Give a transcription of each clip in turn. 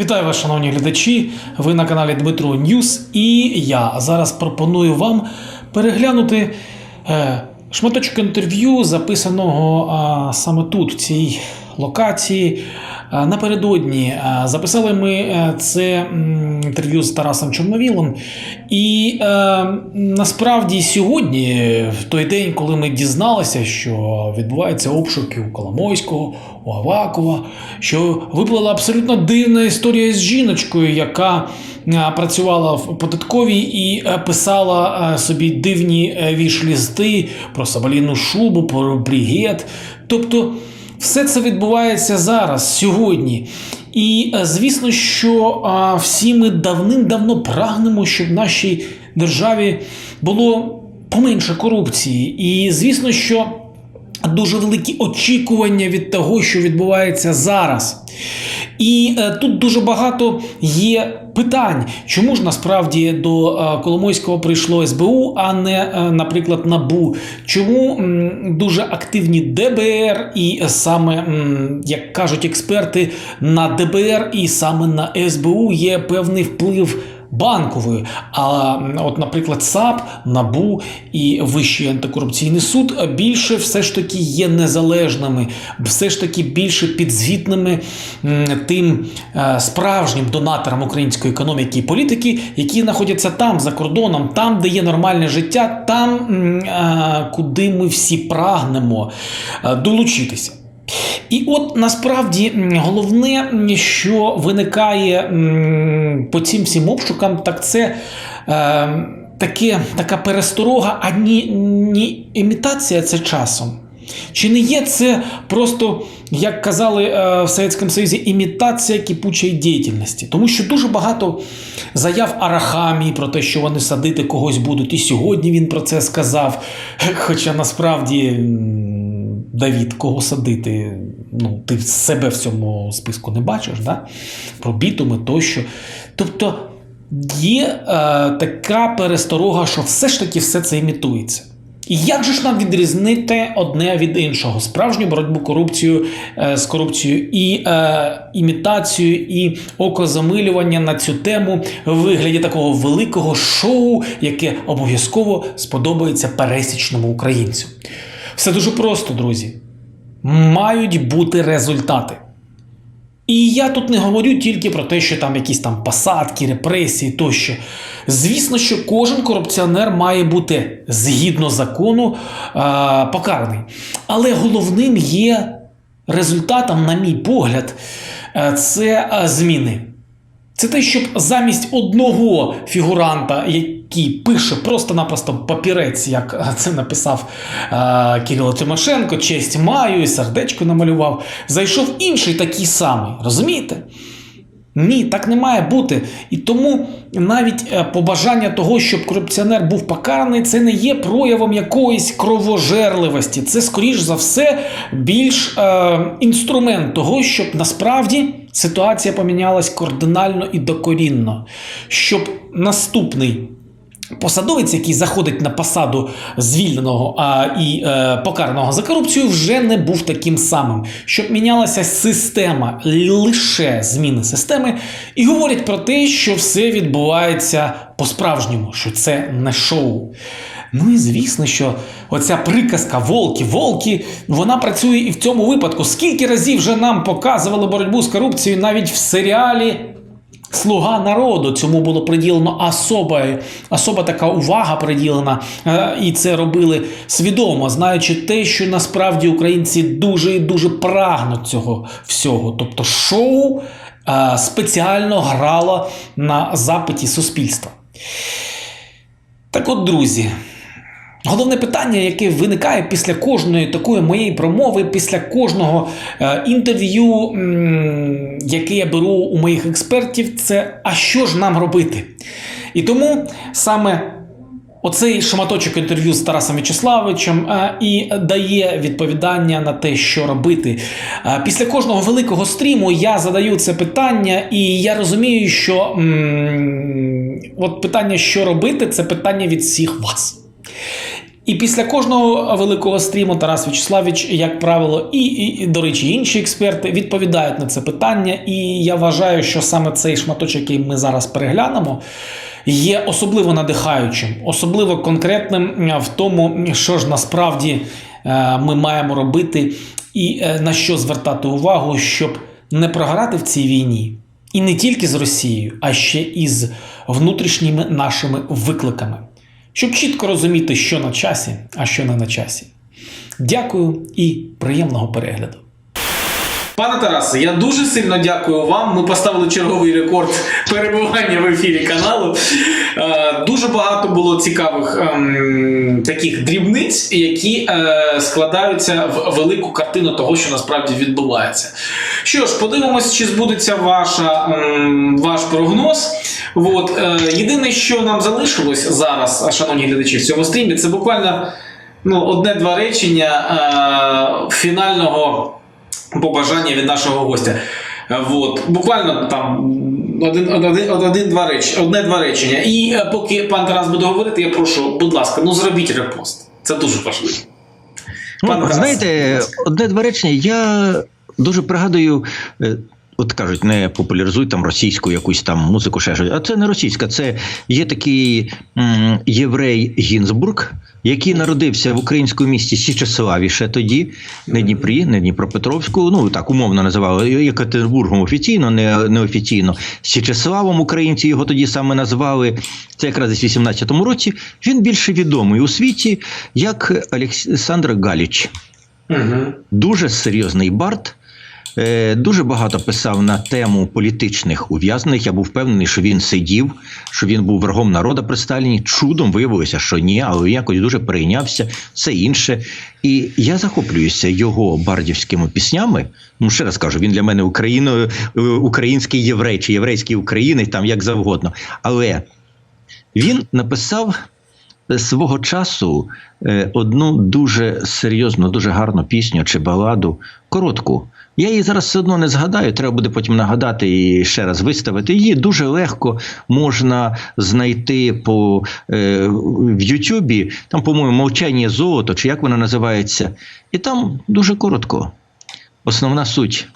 Вітаю вас, шановні глядачі. Ви на каналі Дмитро Ньюс, і я зараз пропоную вам переглянути е, шматочок інтерв'ю, записаного саме тут, в цій локації. Напередодні е, записали ми е, це інтерв'ю з Тарасом Чорновілом. І е, насправді сьогодні, в той день, коли ми дізналися, що відбуваються обшуки у Коломойського, у Авакова, що виплила абсолютно дивна історія з жіночкою, яка е, працювала в податковій і е, писала е, собі дивні е, віш-лісти про соболіну шубу, про брігет. Тобто. Все це відбувається зараз, сьогодні. І е, звісно, що всі ми давним-давно прагнемо, щоб в нашій державі було поменше корупції. І звісно, що дуже великі очікування від того, що відбувається зараз. І е, тут дуже багато є питань, чому ж насправді до е, Коломойського прийшло СБУ, а не, е, наприклад, НАБУ. Чому м, дуже активні ДБР, і саме, м, як кажуть експерти, на ДБР і саме на СБУ є певний вплив. Банкової, а от, наприклад, САП, НАБУ і Вищий антикорупційний суд більше все ж таки є незалежними, все ж таки більше підзвітними тим е, справжнім донаторам української економіки і політики, які знаходяться там за кордоном, там, де є нормальне життя, там, е, куди ми всі прагнемо е, долучитися. І от насправді головне, що виникає по цим всім обшукам, так це е, таке, така пересторога, а ні, ні імітація це часом. Чи не є це просто, як казали е, в Совєтському Союзі, імітація кипучої діяльності? Тому що дуже багато заяв Арахамії про те, що вони садити когось будуть, і сьогодні він про це сказав. Хоча насправді. Давід, кого садити? Ну, ти себе в цьому списку не бачиш, да? про бітуми тощо. Тобто є е, така пересторога, що все ж таки все це імітується. І як же ж нам відрізнити одне від іншого? Справжню боротьбу корупцію, е, з корупцією і е, імітацію, і окозамилювання на цю тему в вигляді такого великого шоу, яке обов'язково сподобається пересічному українцю. Все дуже просто, друзі. Мають бути результати. І я тут не говорю тільки про те, що там якісь там посадки, репресії тощо. Звісно, що кожен корупціонер має бути згідно закону е- покараний. Але головним є результатом, на мій погляд, е, це е, зміни. Це те, щоб замість одного фігуранта, який пише просто-напросто папірець, як це написав е, Кирило Тимошенко, честь маю і сердечко намалював, зайшов інший такий самий. Розумієте? Ні, так не має бути. І тому навіть е, побажання того, щоб корупціонер був покараний, це не є проявом якоїсь кровожерливості. Це, скоріш за все, більш е, інструмент того, щоб насправді ситуація помінялась кардинально і докорінно. Щоб наступний. Посадовець, який заходить на посаду звільненого а, і е, покараного за корупцію, вже не був таким самим. Щоб мінялася система, лише зміни системи, і говорять про те, що все відбувається по-справжньому, що це не шоу. Ну і звісно, що оця приказка волки, волки, вона працює і в цьому випадку. Скільки разів вже нам показували боротьбу з корупцією навіть в серіалі Слуга народу цьому було приділено особа, особа така увага приділена, е, і це робили свідомо, знаючи те, що насправді українці дуже і дуже прагнуть цього всього. Тобто, шоу е, спеціально грало на запиті суспільства. Так от, друзі. Головне питання, яке виникає після кожної такої моєї промови, після кожного е, інтерв'ю, яке я беру у моїх експертів, це а що ж нам робити? І тому саме оцей шматочок інтерв'ю з Тарасом В'ячеславовичем е, і дає відповідання на те, що робити. Е, після кожного великого стріму я задаю це питання, і я розумію, що м, от питання, що робити, це питання від всіх вас. І після кожного великого стріму Тарас Вячеславович, як правило, і, і, і, до речі, інші експерти відповідають на це питання. І я вважаю, що саме цей шматочок, який ми зараз переглянемо, є особливо надихаючим, особливо конкретним в тому, що ж насправді е, ми маємо робити і е, на що звертати увагу, щоб не програти в цій війні. І не тільки з Росією, а ще і з внутрішніми нашими викликами, щоб чітко розуміти, що на часі, а що не на часі. Дякую і приємного перегляду. Пане Тарасе, я дуже сильно дякую вам. Ми поставили черговий рекорд перебування в ефірі каналу. Е, Дуже багато було цікавих ем, таких дрібниць, які е, складаються в велику картину того, що насправді відбувається. Що ж, подивимось, чи збудеться ваша, ем, ваш прогноз. От, е, єдине, що нам залишилось зараз, шановні глядачі, в цьому стрімі, це буквально ну, одне-два речення фінального побажання від нашого гостя. Вот. Буквально там один, один, один-два реч, одне-два речення. І е, поки пан Тарас буде говорити, я прошу, будь ласка, ну зробіть репост. Це дуже важливо. Пан Ну, Тарас, знаєте, одне два речення. Я дуже пригадую. Е, От кажуть, не популяризуй там російську якусь там музику, ще щось. А це не російська, це є такий м, єврей Гінзбург, який народився в українському місті Січеславі ще тоді, не Дніпрі, не Дніпропетровську. Ну так умовно називали Екатеринбургом офіційно, не неофіційно. Січеславом українці його тоді саме назвали. Це якраз десь в 18-му році. Він більше відомий у світі як Олександр Галіч Мгм. дуже серйозний бард. Е, Дуже багато писав на тему політичних ув'язнених. Я був впевнений, що він сидів, що він був врагом народу при Сталіні. Чудом виявилося, що ні, але якось дуже перейнявся, все інше. І я захоплююся його бардівськими піснями. Ну, ще раз кажу, він для мене Україною, е, український єврей чи єврейський українець, там як завгодно. Але він написав свого часу е, одну дуже серйозну, дуже гарну пісню чи баладу, коротку. Я її зараз все одно не згадаю, треба буде потім нагадати і ще раз виставити. Її дуже легко можна знайти по, е, в Ютубі. Там, по-моєму, мовчання золото, чи як вона називається. І там дуже коротко. Основна суть.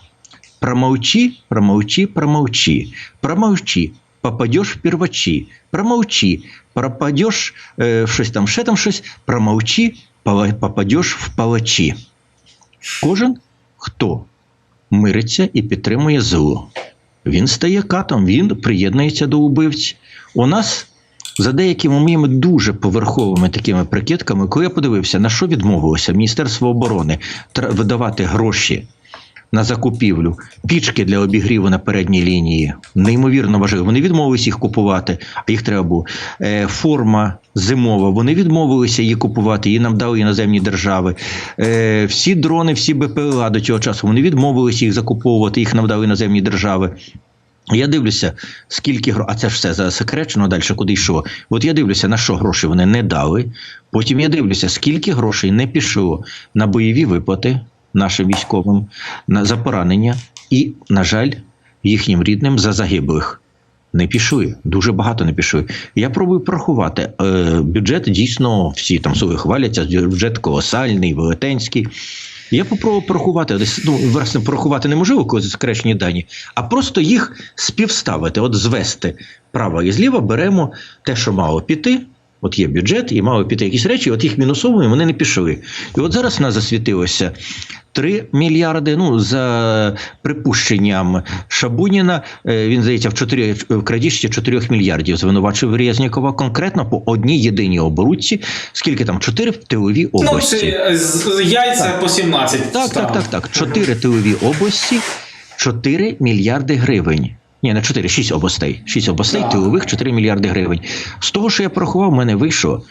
Промолчи, промолчи, промолчи, промолчи, попадешь в первачі, промолчи, пропадеш е, щось там, ще там щось, промовчи, попадеш в палачі. Кожен, хто мириться і підтримує ЗУ. він стає катом, він приєднується до убивць. У нас за деякими моїми дуже поверховими такими прикидками, коли я подивився, на що відмовилося Міністерство оборони видавати гроші на закупівлю пічки для обігріву на передній лінії. Неймовірно важливо. Вони відмовилися їх купувати, а їх треба було. Е, форма зимова. Вони відмовилися її купувати, її нам дали іноземні держави. Е, всі дрони, всі БПЛА до цього часу вони відмовилися їх закуповувати, їх нам дали іноземні держави. Я дивлюся, скільки грошей, а це ж все засекречено далі, куди йшло. От я дивлюся, на що гроші вони не дали. Потім я дивлюся, скільки грошей не пішло на бойові виплати нашим військовим, за поранення, і, на жаль, їхнім рідним за загиблих. Не пішли, дуже багато не пішли. Я пробую порахувати. Е, бюджет дійсно всі там суви хваляться. Бюджет колосальний, велетенський. Я попробував порахувати. Ну власне порахувати неможливо, коли засекречені дані, а просто їх співставити, от звести право і зліва беремо те, що мало піти. От є бюджет, і мало піти якісь речі, от їх мінусовуємо, вони не пішли. І от зараз нас засвітилося 3 мільярди. Ну за припущенням Шабуніна, е, він здається в 4, в крадіжці 4 мільярдів звинувачив Резнікова конкретно по одній єдиній оборудці. Скільки там? 4 в тиловій Ну, області. це з- з яйця по 17. Так, так, так, так. Чотири тилові області, 4 мільярди гривень. Ні, не 4, 6 областей. 6 областей, Так. тилових 4 мільярди гривень. З того, що я порахував, в мене вийшло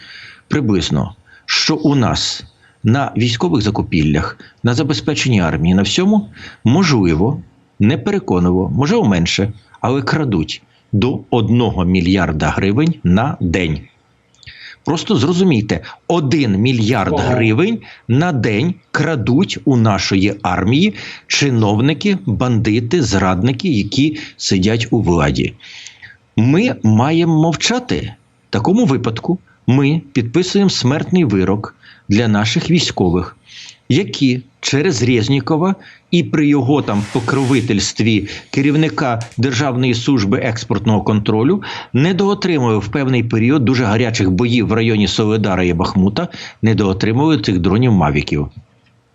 приблизно, що у нас на військових закупівлях, на забезпеченні армії, на всьому можливо, не переконливо, можливо менше, але крадуть до 1 мільярда гривень на день. Просто зрозумійте, 1 мільярд Ого. гривень на день крадуть у нашої армії чиновники, бандити, зрадники, які сидять у владі. Ми маємо мовчати. Такому випадку ми підписуємо смертний вирок для наших військових, які через Резнікова і при його там покровительстві керівника Державної служби експортного контролю недоотримує в певний період дуже гарячих боїв в районі Соледара і Бахмута, недоотримує цих дронів Мавіків.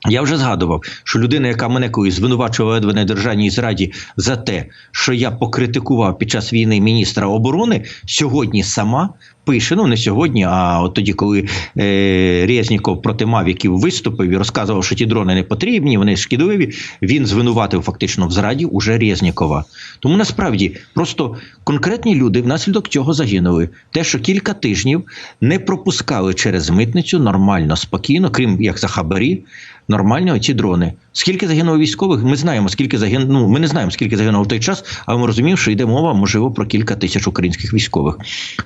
Я вже згадував, що людина, яка мене колись звинувачувала в недержавній зраді за те, що я покритикував під час війни міністра оборони, сьогодні сама пише: ну не сьогодні, а от тоді, коли е, Резніков проти Мавіків виступив і розказував, що ті дрони не потрібні, вони шкідливі. Він звинуватив фактично в зраді уже Резнікова. Тому насправді просто конкретні люди внаслідок цього загинули. Те, що кілька тижнів не пропускали через митницю нормально, спокійно, крім як за хабарі, нормально ці дрони. Скільки загинуло військових? Ми знаємо, скільки загинуло. Ну, ми не знаємо, скільки загинуло в той час, але ми розуміємо, що йде мова, можливо, про кілька тисяч українських військових.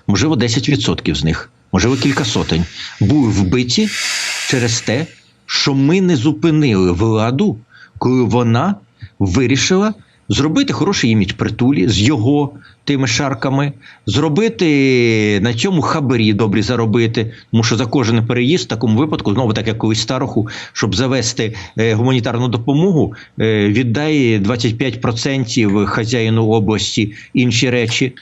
Можливо, 10% з них, можливо, кілька сотень були вбиті через те, що ми не зупинили владу, коли вона вирішила зробити хороший імідж притулі з його тими шарками, зробити на цьому хабарі добрі заробити, тому що за кожен переїзд в такому випадку, знову так як колись староху, щоб завести е, гуманітарну допомогу, е, віддає 25% хазяїну області інші речі.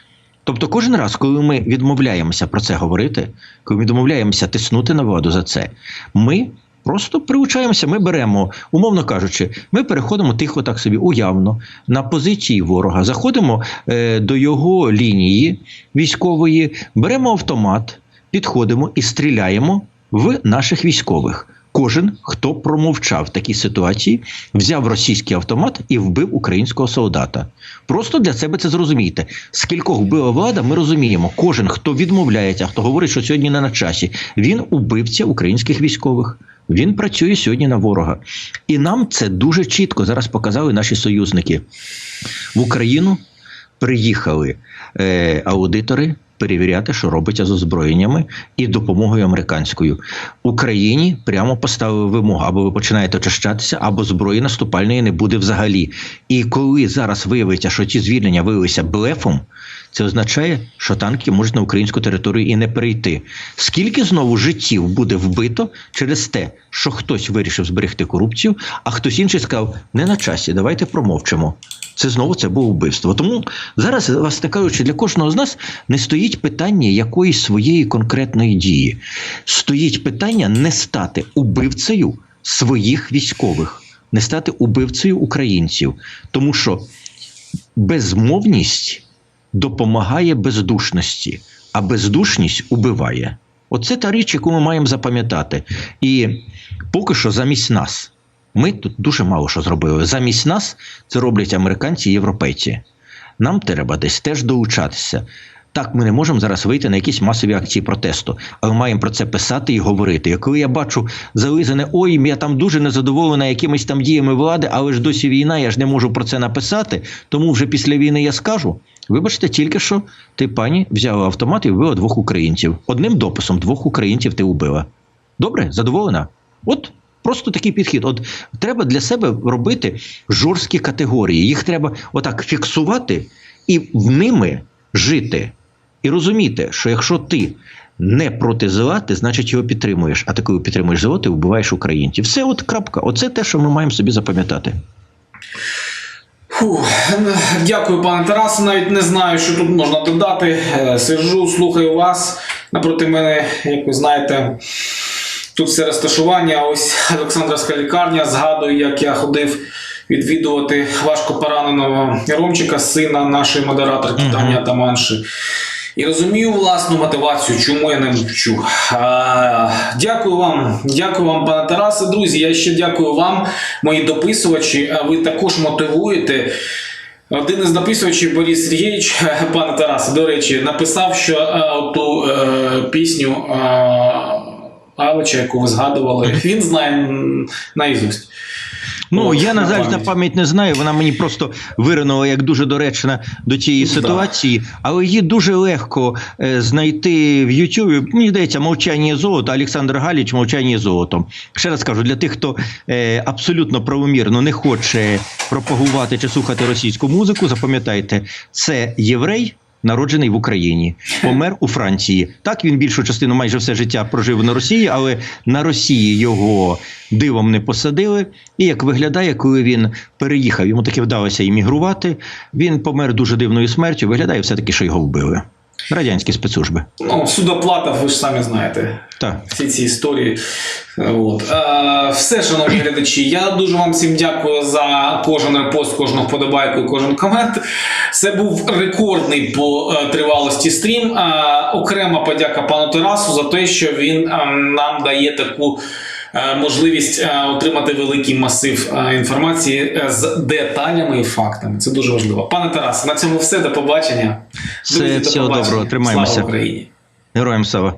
Тобто, кожен раз, коли ми відмовляємося про це говорити, коли ми відмовляємося тиснути на владу за це, ми просто приучаємося, ми беремо, умовно кажучи, ми переходимо тихо, так собі уявно на позиції ворога, заходимо е, до його лінії військової, беремо автомат, підходимо і стріляємо в наших військових. Кожен, хто промовчав в такій ситуації, взяв російський автомат і вбив українського солдата. Просто для себе це зрозумійте. Скількох вбила влада, ми розуміємо. Кожен, хто відмовляється, хто говорить, що сьогодні не на часі, він убивця українських військових. Він працює сьогодні на ворога. І нам це дуже чітко зараз показали наші союзники. В Україну приїхали е, аудитори перевіряти, що робиться з озброєннями і допомогою американською. Україні прямо поставили вимогу, або ви починаєте очищатися, або зброї наступальної не буде взагалі. І коли зараз виявиться, що ці звільнення виявилися блефом, це означає, що танки можуть на українську територію і не перейти. Скільки знову життів буде вбито через те, що хтось вирішив зберегти корупцію, а хтось інший сказав: не на часі, давайте промовчимо. Це знову це було вбивство. Тому зараз, власне кажучи, для кожного з нас не стоїть питання якоїсь своєї конкретної дії. Стоїть питання не стати убивцею своїх військових, не стати убивцею українців. Тому що безмовність допомагає бездушності, а бездушність убиває. Оце та річ, яку ми маємо запам'ятати. І поки що замість нас. Ми тут дуже мало що зробили. Замість нас це роблять американці і європейці. Нам треба десь теж долучатися. Так, ми не можемо зараз вийти на якісь масові акції протесту, але маємо про це писати і говорити. І коли я бачу зализане ой, я там дуже незадоволена якимись там діями влади, але ж досі війна, я ж не можу про це написати. Тому вже після війни я скажу. Вибачте, тільки що ти, пані, взяла автомат і вбила двох українців. Одним дописом двох українців ти вбила. Добре, задоволена? От Просто такий підхід. От треба для себе робити жорсткі категорії. Їх треба отак фіксувати і в ними жити. І розуміти, що якщо ти не проти зла, ти значить його підтримуєш. А ти коли підтримуєш зло, ти вбиваєш українців. Все, от крапка. Оце те, що ми маємо собі запам'ятати. Фух, дякую, пане Тарасе. Навіть не знаю, що тут можна додати. Е, Сиджу, слухаю вас. Напроти мене, як ви знаєте, тут все розташування. Ось Олександрівська лікарня. Згадую, як я ходив відвідувати важко пораненого Ромчика, сина нашої модераторки. Тані Атаманши. І розумію власну мотивацію, чому я не мовчу. А, дякую вам, дякую вам, пане Тарасе. Друзі, я ще дякую вам, мої дописувачі. А ви також мотивуєте. Один із дописувачів Борис Сергійович, пане Тарасе, до речі, написав, що е, ту е, пісню е, Алича, яку ви згадували, він знає наїзусть. Ну, От, я, на жаль, на пам'ять. не знаю. Вона мені просто виринула як дуже доречна до цієї ситуації, але її дуже легко е, знайти в Ютубі. Мені здається, мовчання золото. Олександр Галіч, мовчання золотом. Ще раз кажу, для тих, хто е, абсолютно правомірно не хоче пропагувати чи слухати російську музику, запам'ятайте, це єврей. Народжений в Україні, помер у Франції. Так він більшу частину майже все життя прожив на Росії, але на Росії його дивом не посадили. І як виглядає, коли він переїхав, йому таки вдалося іммігрувати. Він помер дуже дивною смертю. Виглядає все таки, що його вбили. Радянські спецслужби. Ну, судоплата, ви ж самі знаєте. Так. всі ці історії. От. Е, все, шановні глядачі, я дуже вам всім дякую за кожен репост, кожну вподобайку кожен комент. Це був рекордний по е, тривалості стрім. Е, окрема подяка пану Тарасу за те, що він е, нам дає таку. Е, Можливість е, отримати великий масив е, інформації з деталями і фактами. Це дуже важливо. Пане Тарасе, на цьому все. До побачення. Все, Друзі, до побачення. доброго, тримаємося. Слава Україні! Героям слава.